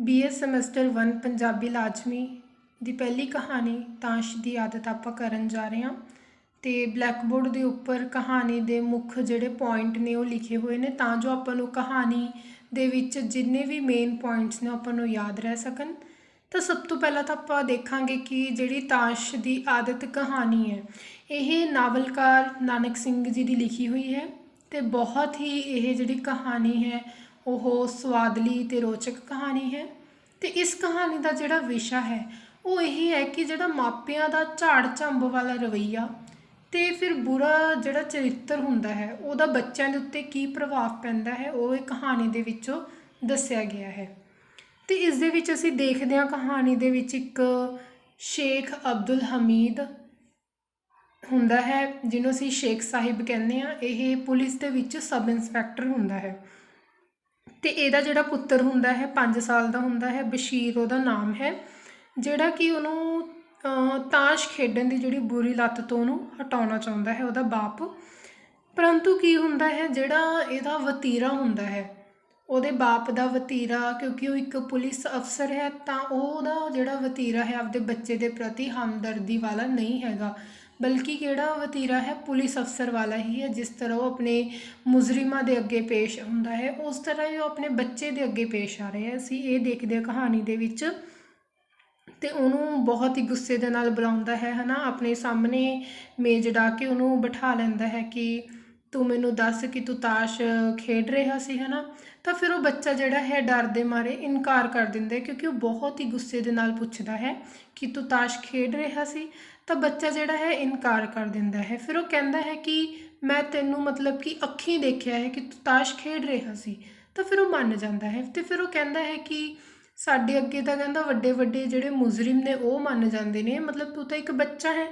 BA semester 1 Punjabi ਲਾਜ਼ਮੀ ਦੀ ਪਹਿਲੀ ਕਹਾਣੀ ਤਾਸ਼ ਦੀ ਆਦਤ ਆਪਾਂ ਕਰਨ ਜਾ ਰਹੇ ਹਾਂ। ਤੇ ਬਲੈਕਬੋਰਡ ਦੇ ਉੱਪਰ ਕਹਾਣੀ ਦੇ ਮੁੱਖ ਜਿਹੜੇ ਪੁਆਇੰਟ ਨੇ ਉਹ ਲਿਖੇ ਹੋਏ ਨੇ, ਤਾਂ ਜੋ ਆਪਾਂ ਨੂੰ ਕਹਾਣੀ ਦੇ ਵਿੱਚ ਜਿੰਨੇ ਵੀ ਮੇਨ ਪੁਆਇੰਟਸ ਨੇ ਆਪਾਂ ਨੂੰ ਯਾਦ ਰਹਿ ਸਕਣ। ਤਾਂ ਸਭ ਤੋਂ ਪਹਿਲਾਂ ਤਾਂ ਆਪਾਂ ਦੇਖਾਂਗੇ ਕਿ ਜਿਹੜੀ ਤਾਸ਼ ਦੀ ਆਦਤ ਕਹਾਣੀ ਹੈ, ਇਹ ਨਾਵਲਕਾਰ ਨਾਨਕ ਸਿੰਘ ਜੀ ਦੀ ਲਿਖੀ ਹੋਈ ਹੈ ਤੇ ਬਹੁਤ ਹੀ ਇਹ ਜਿਹੜੀ ਕਹਾਣੀ ਹੈ ਉਹ ਸਵਾਦਲੀ ਤੇ ਰੋਚਕ ਕਹਾਣੀ ਹੈ ਤੇ ਇਸ ਕਹਾਣੀ ਦਾ ਜਿਹੜਾ ਵਿਸ਼ਾ ਹੈ, ਉਹ ਇਹ ਹੈ ਕਿ ਜਿਹੜਾ ਮਾਪਿਆਂ ਦਾ ਝਾੜ ਝੰਬ ਵਾਲਾ ਰਵੱਈਆ ਤੇ ਫਿਰ ਬੁਰਾ ਜਿਹੜਾ ਚਰਿੱਤਰ ਹੁੰਦਾ ਹੈ, ਉਹਦਾ ਬੱਚਿਆਂ ਦੇ ਉੱਤੇ ਕੀ ਪ੍ਰਭਾਵ ਪੈਂਦਾ ਹੈ, ਉਹ ਇਹ ਕਹਾਣੀ ਦੇ ਵਿੱਚੋਂ ਦੱਸਿਆ ਗਿਆ ਹੈ। ਤੇ ਇਸ ਦੇ ਵਿੱਚ ਅਸੀਂ ਦੇਖਦੇ ਹਾਂ ਕਹਾਣੀ ਦੇ ਵਿੱਚ ਇੱਕ ਸ਼ੇਖ ਅਬਦੁਲ ਹਮੀਦ ਹੁੰਦਾ ਹੈ, ਜਿਹਨੂੰ ਅਸੀਂ ਸ਼ੇਖ ਸਾਹਿਬ ਕਹਿੰਦੇ ਆ ਇਹ ਪੁਲਿਸ ਦੇ ਵਿੱਚ ਸਬ ਇੰਸਪੈਕਟਰ ਹੁੰਦਾ ਹੈ। ਤੇ ਇਹਦਾ ਜਿਹੜਾ ਪੁੱਤਰ ਹੁੰਦਾ ਹੈ 5 ਸਾਲ ਦਾ ਹੁੰਦਾ ਹੈ, ਬਸ਼ੀਰ ਉਹਦਾ ਨਾਮ ਹੈ, ਜਿਹੜਾ ਕਿ ਉਹਨੂੰ ਤਾਸ਼ ਖੇਡਣ ਦੀ ਜਿਹੜੀ ਬੁਰੀ ਲੱਤ ਤੋਂ ਉਹਨੂੰ ਹਟਾਉਣਾ ਚਾਹੁੰਦਾ ਹੈ ਉਹਦਾ ਬਾਪ। ਪਰੰਤੂ ਕੀ ਹੁੰਦਾ ਹੈ, ਜਿਹੜਾ ਇਹਦਾ ਵਤੀਰਾ ਹੁੰਦਾ ਹੈ, ਉਹਦੇ ਬਾਪ ਦਾ ਵਤੀਰਾ, ਕਿਉਂਕਿ ਉਹ ਇੱਕ ਪੁਲਿਸ ਅਫਸਰ ਹੈ, ਤਾਂ ਉਹਦਾ ਜਿਹੜਾ ਵਤੀਰਾ ਹੈ, ਆਪਦੇ ਬੱਚੇ ਦੇ ਪ੍ਰਤੀ ਹਮਦਰਦੀ ਵਾਲਾ ਨਹੀਂ ਹੈਗਾ। ਬਲਕਿ ਕਿਹੜਾ ਵਤੀਰਾ ਹੈ, ਪੁਲਿਸ ਅਫਸਰ ਵਾਲਾ ਹੀ ਹੈ, ਜਿਸ ਤਰ੍ਹਾਂ ਉਹ ਆਪਣੇ ਮੁਜਰਿਮਾਂ ਦੇ ਅੱਗੇ ਪੇਸ਼ ਹੁੰਦਾ ਹੈ, ਉਸ ਤਰ੍ਹਾਂ ਹੀ ਉਹ ਆਪਣੇ ਬੱਚੇ ਦੇ ਅੱਗੇ ਪੇਸ਼ ਆ ਰਿਹਾ ਹੈ। ਅਸੀਂ ਇਹ ਦੇਖਦੇ ਹਾਂ ਕਹਾਣੀ ਦੇ ਵਿੱਚ ਤੇ ਉਹਨੂੰ ਬਹੁਤ ਹੀ ਗੁੱਸੇ ਦੇ ਨਾਲ ਬੁਲਾਉਂਦਾ ਹੈ, ਹਨਾ, ਆਪਣੇ ਸਾਹਮਣੇ ਮੇਜ਼ ਡਾ ਕੇ ਉਹਨੂੰ ਬਿਠਾ ਲੈਂਦਾ ਹੈ ਕਿ ਤੂੰ ਮੈਨੂੰ ਦੱਸ ਕਿ ਤੂੰ ਤਾਸ਼ ਖੇਡ ਰਿਹਾ ਸੀ, ਹਨਾ? ਤਾਂ ਫਿਰ ਉਹ ਬੱਚਾ ਜਿਹੜਾ ਹੈ ਡਰ ਦੇ ਮਾਰੇ ਇਨਕਾਰ ਕਰ ਦਿੰਦਾ ਹੈ, ਕਿਉਂਕਿ ਉਹ ਬਹੁਤ ਹੀ ਗੁੱਸੇ ਦੇ ਨਾਲ ਪੁੱਛਦਾ ਹੈ ਕਿ ਤੂੰ ਤਾਸ਼ ਖੇਡ ਰਿਹਾ ਸੀ, ਤਾਂ ਬੱਚਾ ਜਿਹੜਾ ਹੈ ਇਨਕਾਰ ਕਰ ਦਿੰਦਾ ਹੈ। ਫਿਰ ਉਹ ਕਹਿੰਦਾ ਹੈ ਕਿ ਮੈਂ ਤੈਨੂੰ ਮਤਲਬ ਕਿ ਅੱਖੀਂ ਦੇਖਿਆ ਹੈ ਕਿ ਤੂੰ ਤਾਸ਼ ਖੇਡ ਰਿਹਾ ਸੀ, ਤਾਂ ਫਿਰ ਉਹ ਮੰਨ ਜਾਂਦਾ ਹੈ। ਤੇ ਫਿਰ ਉਹ ਕਹਿੰਦਾ ਹੈ ਕਿ ਸਾਡੇ ਅੱਗੇ ਤਾਂ ਕਹਿੰਦਾ ਵੱਡੇ ਵੱਡੇ ਜਿਹੜੇ ਮੁਜਰਿਮ ਨੇ ਉਹ ਮੰਨ ਜਾਂਦੇ ਨੇ, ਮਤਲਬ ਤੂੰ ਤਾਂ ਇੱਕ ਬੱਚਾ ਹੈ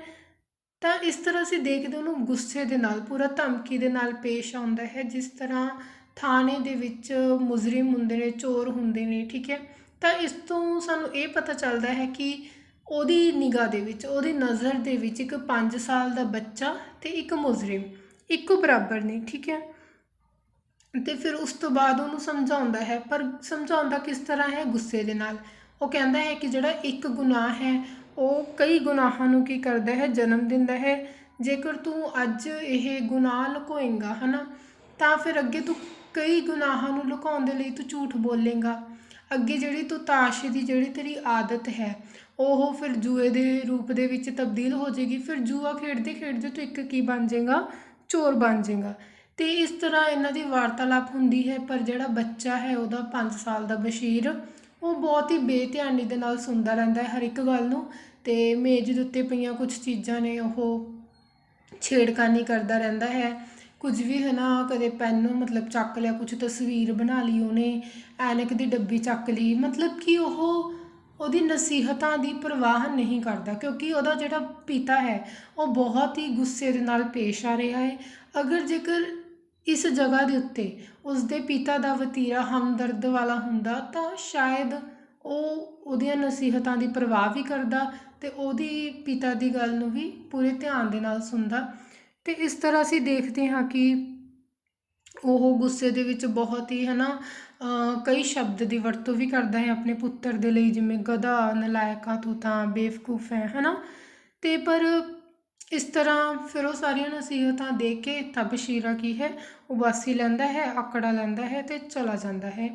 ਤਾਂ ਇਸ ਤਰ੍ਹਾਂ ਅਸੀਂ ਦੇਖਦੇ ਉਹਨੂੰ ਗੁੱਸੇ ਦੇ ਨਾਲ, ਪੂਰਾ ਧਮਕੀ ਦੇ ਨਾਲ ਪੇਸ਼ ਆਉਂਦਾ ਹੈ। ਜਿਸ ਤਰ੍ਹਾਂ ਥਾਣੇ ਦੇ ਵਿੱਚ ਮੁਜਰਿਮ ਹੁੰਦੇ ਨੇ, ਚੋਰ ਹੁੰਦੇ ਨੇ, ਠੀਕ ਹੈ। ਤਾਂ ਇਸ ਤੋਂ ਸਾਨੂੰ ਇਹ ਪਤਾ ਚੱਲਦਾ ਹੈ ਕਿ ਉਹਦੀ ਨਿਗਾਹ ਦੇ ਵਿੱਚ, ਉਹਦੀ ਨਜ਼ਰ ਦੇ ਵਿੱਚ ਇੱਕ 5 ਸਾਲ ਦਾ ਬੱਚਾ ਤੇ ਇੱਕ ਮੁਜਰਿਮ, ਇੱਕੋ ਬਰਾਬਰ ਨੇ, ਠੀਕ ਹੈ। ਤੇ ਫਿਰ ਉਸ ਤੋਂ ਬਾਅਦ ਉਹਨੂੰ ਸਮਝਾਉਂਦਾ ਹੈ, ਪਰ ਸਮਝਾਉਂਦਾ ਕਿਸ ਤਰ੍ਹਾਂ ਹੈ? ਗੁੱਸੇ ਦੇ ਨਾਲ। ਉਹ ਕਹਿੰਦਾ ਹੈ ਕਿ ਜਿਹੜਾ ਇੱਕ ਗੁਨਾਹ ਹੈ ਉਹ ਕਈ ਗੁਨਾਹਾਂ ਨੂੰ ਕੀ ਕਰਦਾ ਹੈ? ਜਨਮ ਦਿੰਦਾ ਹੈ। ਜੇਕਰ ਤੂੰ ਅੱਜ ਇਹ ਗੁਨਾਹ ਲੁਕੋਏਂਗਾ, ਹਨਾ, ਤਾਂ ਫਿਰ ਅੱਗੇ ਤੂੰ ਕਈ ਗੁਨਾਹਾਂ ਨੂੰ ਲੁਕਾਉਣ ਦੇ ਲਈ ਤੂੰ ਝੂਠ ਬੋਲੇਂਗਾ। ਅੱਗੇ ਜਿਹੜੀ ਤੂੰ ਤਾਸ਼ੇ ਦੀ ਜਿਹੜੀ ਤੇਰੀ ਆਦਤ ਹੈ, ਉਹ ਫਿਰ ਜੂਏ ਦੇ ਰੂਪ ਦੇ ਵਿੱਚ ਤਬਦੀਲ ਹੋ ਜਾਏਗੀ। ਫਿਰ ਜੂਆ ਖੇਡਦੇ ਖੇਡਦੇ ਤੂੰ ਇੱਕ ਕੀ ਬਣ ਜਾਏਗਾ? ਚੋਰ ਬਣ ਜਾਏਗਾ। ਤੇ ਇਸ ਤਰ੍ਹਾਂ ਇਹਨਾਂ ਦੀ ਵਾਰਤਾਲਾਪ ਹੁੰਦੀ ਹੈ, ਪਰ ਜਿਹੜਾ ਬੱਚਾ ਹੈ, ਉਹਦਾ 5 ਸਾਲ ਦਾ ਬਸ਼ੀਰ, ਉਹ ਬਹੁਤ ਹੀ ਬੇਧਿਆਨੀ ਦੇ ਨਾਲ ਸੁਣਦਾ ਰਹਿੰਦਾ ਹੈ ਹਰ ਇੱਕ ਗੱਲ ਨੂੰ। ਤੇ ਮੇਜ਼ ਦੇ ਉੱਤੇ ਪਈਆਂ ਕੁਝ ਚੀਜ਼ਾਂ ਨੇ, ਉਹ ਛੇੜਖਾਨੀ ਕਰਦਾ ਰਹਿੰਦਾ ਹੈ। ਕੁਝ ਵੀ ਹੈ ਨਾ, ਕਦੇ ਪੈਨ ਮਤਲਬ ਚੱਕ ਲਿਆ ਕੁਝ ਤਸਵੀਰ ਬਣਾ ਲਈ ਉਹਨੇ, ਐਨਕ ਦੀ ਡੱਬੀ ਚੱਕ ਲਈ, ਮਤਲਬ ਕਿ ਉਹ ਉਹਦੀ ਨਸੀਹਤਾਂ ਦੀ ਪਰਵਾਹ ਨਹੀਂ ਕਰਦਾ, ਕਿਉਂਕਿ ਉਹਦਾ ਜਿਹੜਾ ਪਿਤਾ ਹੈ, ਉਹ ਬਹੁਤ ਹੀ ਗੁੱਸੇ ਦੇ ਨਾਲ ਪੇਸ਼ ਆ ਰਿਹਾ ਹੈ। ਅਗਰ ਜੇਕਰ ਇਸ ਜਗ੍ਹਾ ਦੇ ਉੱਤੇ ਉਸਦੇ ਪਿਤਾ ਦਾ ਵਤੀਰਾ ਹਮਦਰਦ ਵਾਲਾ ਹੁੰਦਾ, ਤਾਂ ਸ਼ਾਇਦ ਉਹ ਉਹਦੀਆਂ ਨਸੀਹਤਾਂ ਦੀ ਪਰਵਾਹ ਵੀ ਕਰਦਾ ਅਤੇ ਉਹਦੀ ਪਿਤਾ ਦੀ ਗੱਲ ਨੂੰ ਵੀ ਪੂਰੇ ਧਿਆਨ ਦੇ ਨਾਲ ਸੁਣਦਾ। ਅਤੇ ਇਸ ਤਰ੍ਹਾਂ ਅਸੀਂ ਦੇਖਦੇ ਹਾਂ ਕਿ ਉਹ ਗੁੱਸੇ ਦੇ ਵਿੱਚ ਬਹੁਤ ਹੀ ਹੈ ਨਾ ਕਈ ਸ਼ਬਦ ਦੀ ਵਰਤੋਂ ਵੀ ਕਰਦਾ ਹੈ ਆਪਣੇ ਪੁੱਤਰ ਦੇ ਲਈ, ਜਿਵੇਂ ਗਧਾ, ਨਲਾਇਕਾ, ਤੂੰ ਤਾਂ ਬੇਵਕੂਫ ਹੈ ਨਾ ਅਤੇ ਪਰ ਇਸ ਤਰ੍ਹਾਂ ਫਿਰ ਉਹ ਸਾਰੀਆਂ ਨਸੀਹਤਾਂ ਦੇ ਕੇ ਤਾਂ ਬਸ਼ੀਰਾ ਕੀ ਹੈ, ਉਬਾਸੀ ਲੈਂਦਾ ਹੈ, ਆਕੜਾ ਲੈਂਦਾ ਹੈ ਤੇ ਚਲਾ ਜਾਂਦਾ ਹੈ।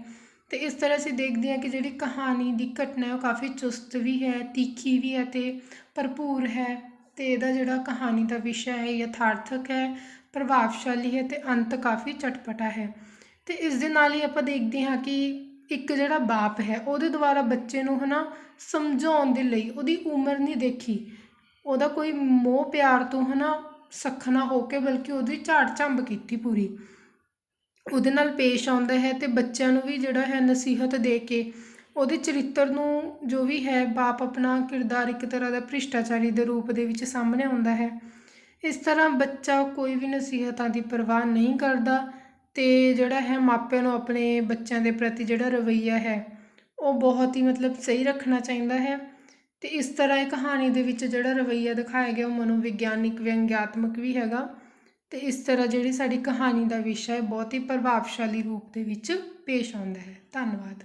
ਤੇ ਇਸ ਤਰ੍ਹਾਂ ਅਸੀਂ ਦੇਖਦੇ ਹਾਂ ਕਿ ਜਿਹੜੀ ਕਹਾਣੀ ਦੀ ਘਟਨਾ ਉਹ ਕਾਫੀ ਚੁਸਤ ਵੀ ਹੈ, ਤਿੱਖੀ ਵੀ ਹੈ ਅਤੇ ਭਰਪੂਰ ਹੈ ਅਤੇ ਇਹਦਾ ਜਿਹੜਾ ਕਹਾਣੀ ਦਾ ਵਿਸ਼ਾ ਹੈ ਯਥਾਰਥਕ ਹੈ, ਪ੍ਰਭਾਵਸ਼ਾਲੀ ਹੈ ਅਤੇ ਅੰਤ ਕਾਫੀ ਚਟਪਟਾ ਹੈ। ਅਤੇ ਇਸ ਦੇ ਨਾਲ ਹੀ ਆਪਾਂ ਦੇਖਦੇ ਹਾਂ ਕਿ ਇੱਕ ਜਿਹੜਾ ਬਾਪ ਹੈ, ਉਹਦੇ ਦੁਆਰਾ ਬੱਚੇ ਨੂੰ ਹਨਾ ਸਮਝਾਉਣ ਦੇ ਲਈ ਉਹਦੀ ਉਮਰ ਨਹੀਂ ਦੇਖੀ। ਉਹਦਾ ਕੋਈ ਮੋਹ ਪਿਆਰ ਤੋਂ ਹਨਾ ਸਖਣਾ ਹੋ ਕੇ ਬਲਕਿ ਉਹਦੀ ਝਾੜ ਝੰਬ ਕੀਤੀ ਪੂਰੀ। ਉਹਦੇ ਨਾਲ ਪੇਸ਼ ਆਉਂਦਾ ਹੈ ਅਤੇ ਬੱਚਿਆਂ ਨੂੰ ਵੀ ਜਿਹੜਾ ਹੈ ਨਸੀਹਤ ਦੇ ਕੇ ਉਹਦੇ ਚਰਿੱਤਰ ਨੂੰ ਜੋ ਵੀ ਹੈ ਬਾਪ ਆਪਣਾ ਕਿਰਦਾਰ ਇੱਕ ਤਰ੍ਹਾਂ ਦਾ ਭ੍ਰਿਸ਼ਟਾਚਾਰੀ ਦੇ ਰੂਪ ਦੇ ਵਿੱਚ ਸਾਹਮਣੇ ਆਉਂਦਾ ਹੈ। ਇਸ ਤਰ੍ਹਾਂ ਬੱਚਾ ਕੋਈ ਵੀ ਨਸੀਹਤਾਂ ਦੀ ਪਰਵਾਹ ਨਹੀਂ ਕਰਦਾ ਅਤੇ ਜਿਹੜਾ ਹੈ ਮਾਪਿਆਂ ਨੂੰ ਆਪਣੇ ਬੱਚਿਆਂ ਦੇ ਪ੍ਰਤੀ ਜਿਹੜਾ ਰਵੱਈਆ ਹੈ ਉਹ ਬਹੁਤ ਹੀ ਮਤਲਬ ਸਹੀ ਰੱਖਣਾ ਚਾਹੀਦਾ ਹੈ ਅਤੇ ਇਸ ਤਰ੍ਹਾਂ ਇਹ ਕਹਾਣੀ ਦੇ ਵਿੱਚ ਜਿਹੜਾ ਰਵੱਈਆ ਦਿਖਾਇਆ ਗਿਆ ਉਹ ਮਨੋਵਿਗਿਆਨਿਕ ਵਿਅੰਗਿਆਤਮਕ ਵੀ ਹੈਗਾ। ਤੇ ਇਸ ਤਰ੍ਹਾਂ ਜਿਹੜੀ ਸਾਡੀ ਕਹਾਣੀ ਦਾ ਵਿਸ਼ਾ ਹੈ, ਬਹੁਤ ਹੀ ਪ੍ਰਭਾਵਸ਼ਾਲੀ ਰੂਪ ਦੇ ਵਿੱਚ ਪੇਸ਼ ਆਉਂਦਾ ਹੈ। ਧੰਨਵਾਦ।